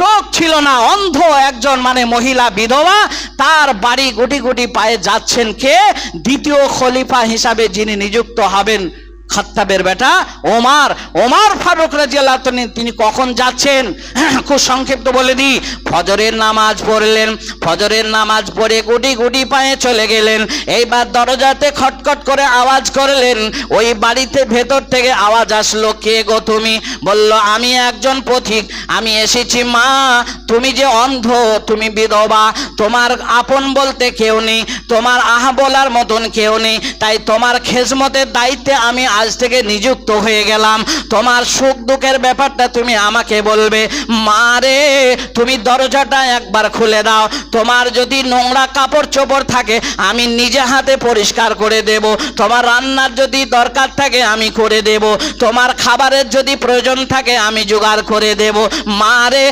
চোখ ছিল না, অন্ধ একজন মানে মহিলা বিধবা, তার বাড়ি গুটি গুটি পায়ে যাচ্ছেন কে? দ্বিতীয় খলিফা হিসাবে যিনি নিযুক্ত হবেন খাত্তাবের বেটা ওমার ওমার ফারুক রাজিয়াল্লাহ তিনি- কখন যাচ্ছেন? খুব সংক্ষিপ্ত বলে দিই। ফজরের নামাজ পড়লেন, ফজরের নামাজ পড়ে গুটি গুটি পায়ে চলে গেলেন, এইবার দরজাতে খটখট করে আওয়াজ করলেন, ওই বাড়িতে ভেতর থেকে আওয়াজ আসলো, কে গো তুমি? বলল, আমি একজন পথিক, আমি এসেছি, মা, তুমি যে অন্ধ, তুমি বিধবা, তোমার আপন বলতে কেউ নেই, তোমার আহা বলার মতন কেউ নেই, তাই তোমার খেজমতের দায়িত্বে আমি আজ থেকে নিযুক্ত হয়ে গেলাম। তোমার সুখ দুঃখের ব্যাপারটা তুমি আমাকে বলবে। মা রে, তুমি দরজাটা একবার খুলে দাও। তোমার যদি নোংরা কাপড় চোপড় থাকে, আমি নিজে হাতে পরিষ্কার করে দেব। তোমার রান্নার যদি দরকার থাকে, আমি করে দেব। তোমার খাবারের যদি প্রয়োজন থাকে, আমি জোগাড় করে দেব। মা রে